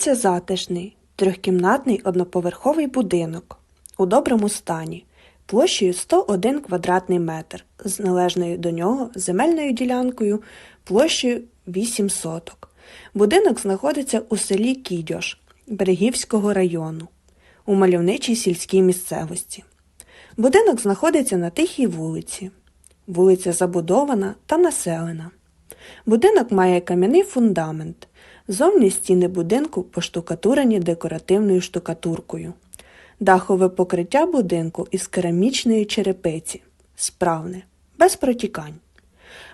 Знаходиться затишний, трьохкімнатний одноповерховий будинок у доброму стані, площею 101 квадратний метр, з належною до нього земельною ділянкою площею 8 соток. Будинок знаходиться у селі Кідьош Берегівського району у мальовничій сільській місцевості. Будинок знаходиться на тихій вулиці. Вулиця забудована та населена. Будинок має кам'яний фундамент. Зовні стіни будинку поштукатурені декоративною штукатуркою. Дахове покриття будинку із керамічної черепиці. Справне, без протікань.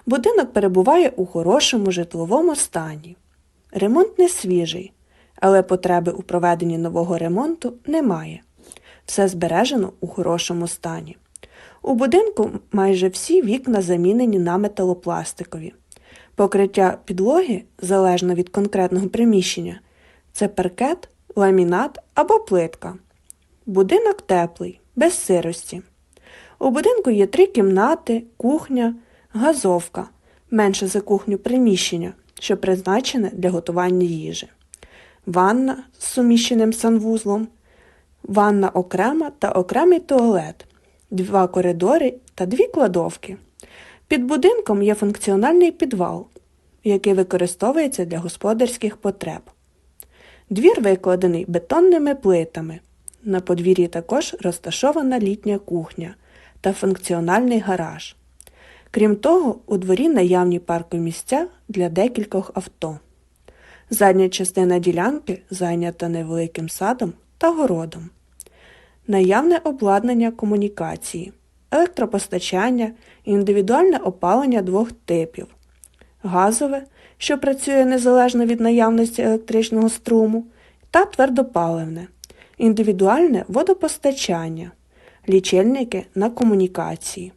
Будинок перебуває у хорошому житловому стані. Ремонт не свіжий, але потреби у проведенні нового ремонту немає. Все збережено у хорошому стані. У будинку майже всі вікна замінені на металопластикові. Покриття підлоги, залежно від конкретного приміщення, це паркет, ламінат або плитка. Будинок теплий, без сирості. У будинку є три кімнати, кухня, газовка, менше за кухню приміщення, що призначене для готування їжі, ванна з суміщеним санвузлом, ванна окрема та окремий туалет, два коридори та дві кладовки. Під будинком є функціональний підвал, який використовується для господарських потреб. Двір викладений бетонними плитами. На подвір'ї також розташована літня кухня та функціональний гараж. Крім того, у дворі наявні паркові місця для декількох авто. Задня частина ділянки зайнята невеликим садом та городом. Наявне обладнання комунікації, електропостачання, індивідуальне опалення двох типів, газове, що працює незалежно від наявності електричного струму, та твердопаливне, індивідуальне водопостачання, лічильники на комунікації.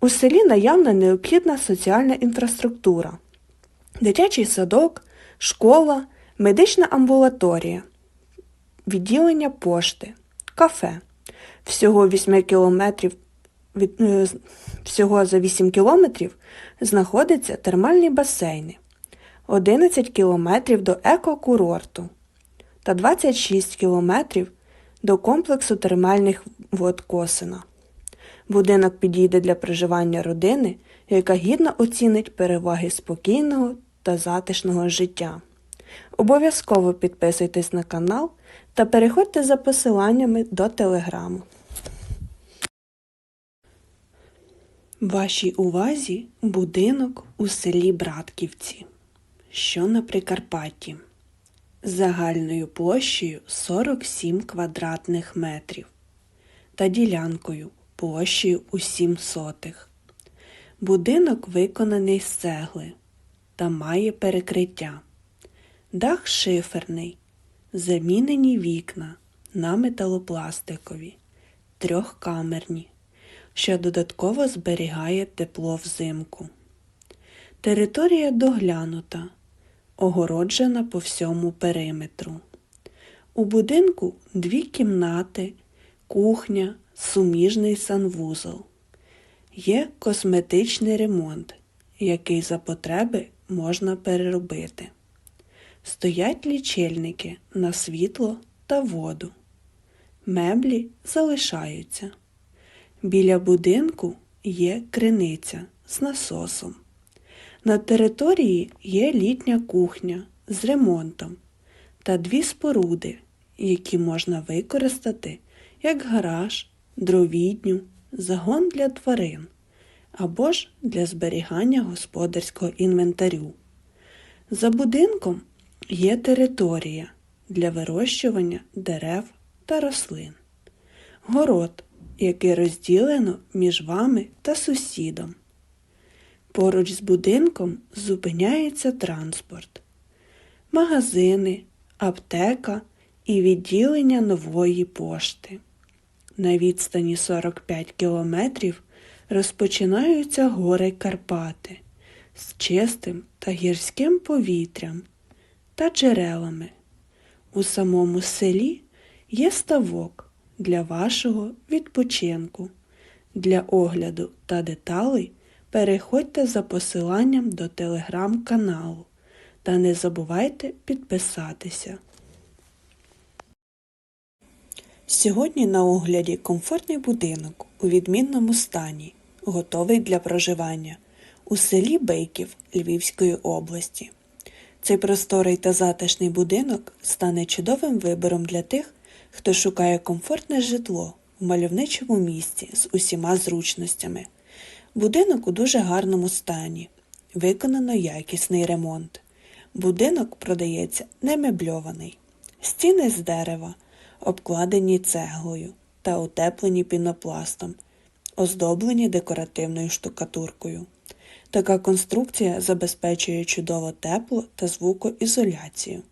У селі наявна необхідна соціальна інфраструктура, дитячий садок, школа, медична амбулаторія, відділення пошти, кафе. Всього 8 кілометрів від, е, всього за 8 кілометрів знаходяться термальні басейни, 11 кілометрів до екокурорту та 26 кілометрів до комплексу термальних вод Косина. Будинок підійде для проживання родини, яка гідно оцінить переваги спокійного та затишного життя. Обов'язково підписуйтесь на канал та переходьте за посиланнями до телеграму. Вашій увазі будинок у селі Братківці, що на Прикарпатті, загальною площею 47 квадратних метрів та ділянкою площею у 7 сотих. Будинок виконаний з цегли та має перекриття. Дах шиферний, замінені вікна на металопластикові, трьохкамерні що додатково зберігає тепло взимку. Територія доглянута, огороджена по всьому периметру. У будинку дві кімнати, кухня, суміжний санвузол. Є косметичний ремонт, який за потреби можна переробити. Стоять лічильники на світло та воду. Меблі залишаються. Біля будинку є криниця з насосом. На території є літня кухня з ремонтом та дві споруди, які можна використати як гараж, дровідню, загон для тварин або ж для зберігання господарського інвентарю. За будинком є територія для вирощування дерев та рослин. Город яке розділено між вами та сусідом. Поруч з будинком зупиняється транспорт, магазини, аптека і відділення нової пошти. На відстані 45 кілометрів розпочинаються гори Карпати з чистим та гірським повітрям та джерелами. У самому селі є ставок для вашого відпочинку. Для огляду та деталей переходьте за посиланням до телеграм-каналу та не забувайте підписатися. Сьогодні на огляді комфортний будинок у відмінному стані, готовий для проживання у селі Бейків Львівської області. Цей просторий та затишний будинок стане чудовим вибором для тих, хто шукає комфортне житло в мальовничому місці з усіма зручностями. Будинок у дуже гарному стані, виконано якісний ремонт. Будинок продається не мебльований, стіни з дерева, обкладені цеглою та утеплені пінопластом, оздоблені декоративною штукатуркою. Така конструкція забезпечує чудово тепло та звукоізоляцію.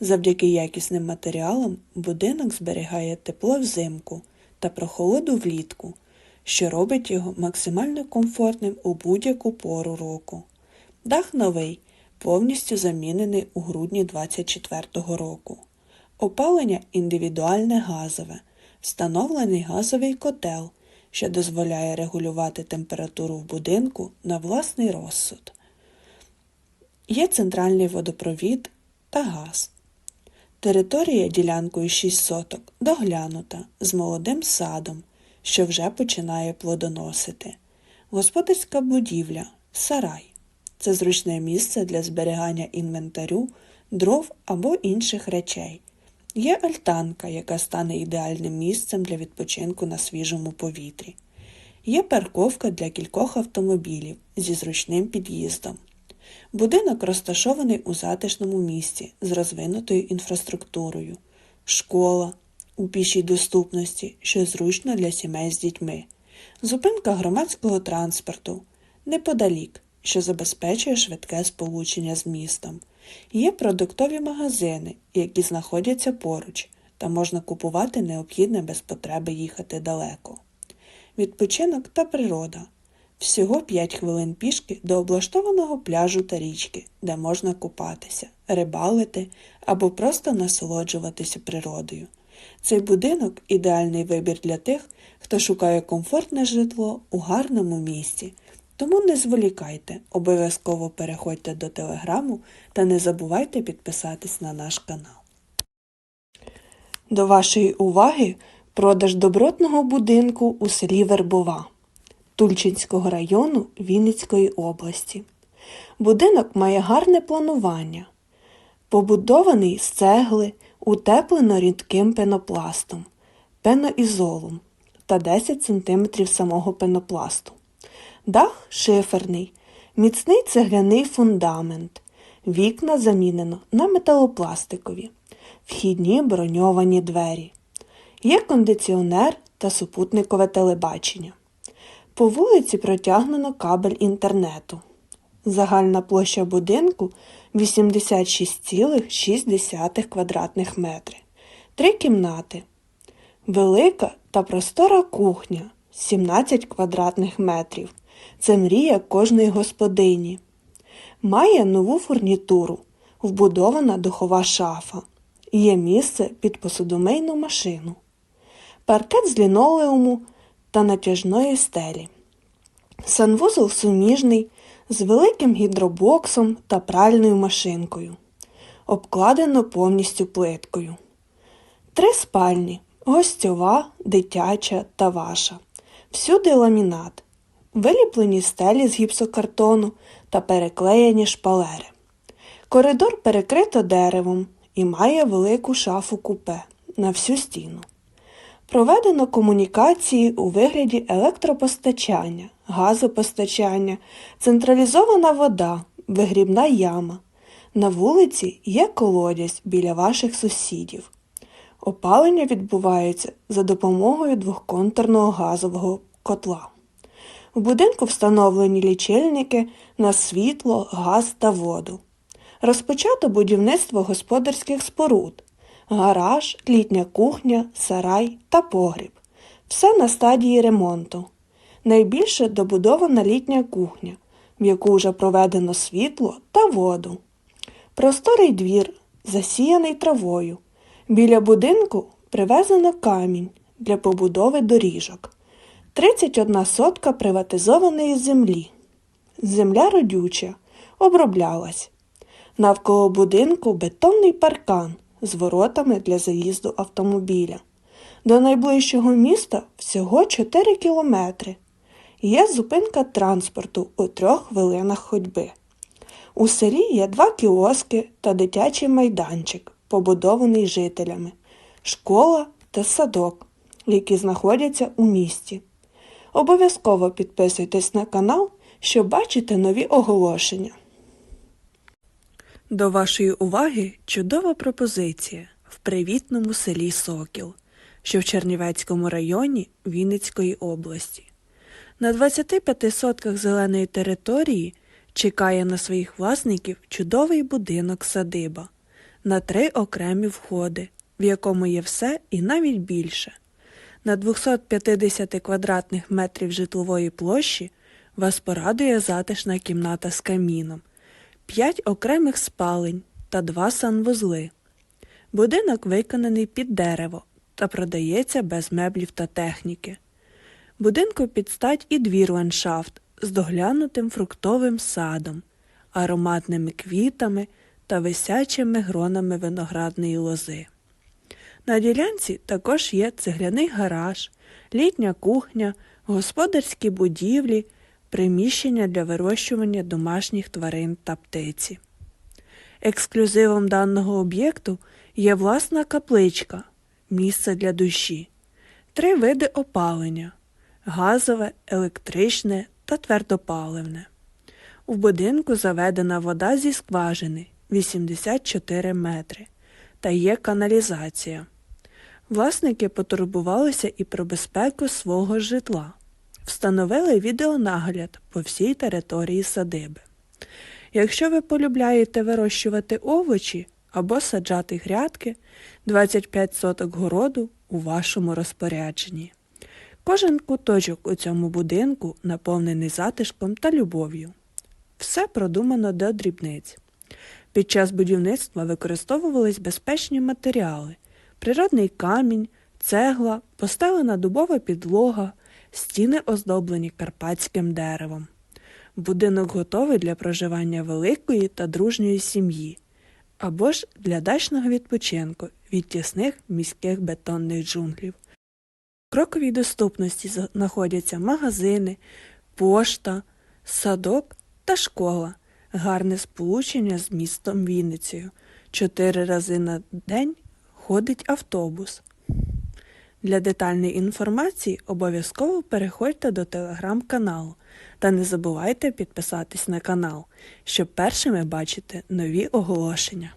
Завдяки якісним матеріалам будинок зберігає тепло взимку та прохолоду влітку, що робить його максимально комфортним у будь-яку пору року. Дах новий, повністю замінений у грудні 2024 року. Опалення індивідуальне газове, встановлений газовий котел, що дозволяє регулювати температуру в будинку на власний розсуд. Є центральний водопровід та газ. Територія ділянкою 6 соток доглянута з молодим садом, що вже починає плодоносити. Господарська будівля сарай. Це зручне місце для зберігання інвентарю, дров або інших речей. Є альтанка, яка стане ідеальним місцем для відпочинку на свіжому повітрі. Є парковка для кількох автомобілів зі зручним під'їздом. Будинок розташований у затишному місці з розвинутою інфраструктурою, школа у пішій доступності, що зручно для сімей з дітьми, зупинка громадського транспорту неподалік, що забезпечує швидке сполучення з містом. Є продуктові магазини, які знаходяться поруч, та можна купувати необхідне без потреби їхати далеко. Відпочинок та природа. Всього 5 хвилин пішки до облаштованого пляжу та річки, де можна купатися, рибалити або просто насолоджуватися природою. Цей будинок ідеальний вибір для тих, хто шукає комфортне житло у гарному місці. Тому не зволікайте, обов'язково переходьте до телеграму та не забувайте підписатись на наш канал. До вашої уваги продаж добротного будинку у селі Вербова Тульчинського району Вінницької області. Будинок має гарне планування, побудований з цегли, утеплено рідким пенопластом, пеноізолом та 10 см самого пенопласту. Дах шиферний, міцний цегляний фундамент. Вікна замінено на металопластикові, вхідні броньовані двері. Є кондиціонер та супутникове телебачення. По вулиці протягнено кабель інтернету. Загальна площа будинку 86,6 квадратних метри. Три кімнати. Велика та простора кухня 17 квадратних метрів. Це мрія кожної господині. Має нову фурнітуру, вбудована духова шафа. Є місце під посудомийну машину, паркет з лінолеуму та натяжної стелі. Санвузол суміжний з великим гідробоксом та пральною машинкою. Обкладено повністю плиткою. Три спальні гостьова, дитяча та ваша. Всюди ламінат, виліплені стелі з гіпсокартону та переклеєні шпалери. Коридор перекрито деревом і має велику шафу купе на всю стіну. Проведено комунікації у вигляді електропостачання, газопостачання, централізована вода, вигрібна яма. На вулиці є колодязь біля ваших сусідів. Опалення відбувається за допомогою двохконтурного газового котла. У будинку встановлені лічильники на світло, газ та воду. Розпочато будівництво господарських споруд, гараж, літня кухня, сарай та погріб. Все на стадії ремонту. Найбільше добудована літня кухня, в яку вже проведено світло та воду. Просторий двір, засіяний травою. Біля будинку привезено камінь для побудови доріжок. 31 сотка приватизованої землі. Земля родюча, оброблялась. Навколо будинку бетонний паркан з воротами для заїзду автомобіля. До найближчого міста всього 4 кілометри. Є зупинка транспорту у трьох хвилинах ходьби. У селі є два кіоски та дитячий майданчик, побудований жителями, школа та садок, які знаходяться у місті. Обов'язково підписуйтесь на канал, щоб бачити нові оголошення. До вашої уваги чудова пропозиція в привітному селі Сокіл, що в Чернівецькому районі Вінницької області. На 25 сотках зеленої території чекає на своїх власників чудовий будинок садиба на три окремі входи, в якому є все і навіть більше. На 250 квадратних метрів житлової площі вас порадує затишна кімната з каміном, 5 окремих спалень та два санвузли. Будинок виконаний під дерево та продається без меблів та техніки. Будинку підстать і двір ландшафт з доглянутим фруктовим садом, ароматними квітами та висячими гронами виноградної лози. На ділянці також є цегляний гараж, літня кухня, господарські будівлі, приміщення для вирощування домашніх тварин та птиці. Ексклюзивом даного об'єкту є власна капличка, місце для душі, три види опалення газове, електричне та твердопаливне. У будинку заведена вода зі скважини 84 метри та є каналізація. Власники потурбувалися і про безпеку свого житла, встановили відеонагляд по всій території садиби. Якщо ви полюбляєте вирощувати овочі або саджати грядки, 25 соток городу у вашому розпорядженні. Кожен куточок у цьому будинку наповнений затишком та любов'ю. Все продумано до дрібниць. Під час будівництва використовувались безпечні матеріали, природний камінь, цегла, постелена дубова підлога, стіни оздоблені карпатським деревом. Будинок готовий для проживання великої та дружньої сім'ї або ж для дачного відпочинку від тісних міських бетонних джунглів. В кроковій доступності знаходяться магазини, пошта, садок та школа, гарне сполучення з містом Вінницею. Чотири рази на день ходить автобус. Для детальної інформації обов'язково переходьте до телеграм-каналу та не забувайте підписатись на канал, щоб першими бачити нові оголошення.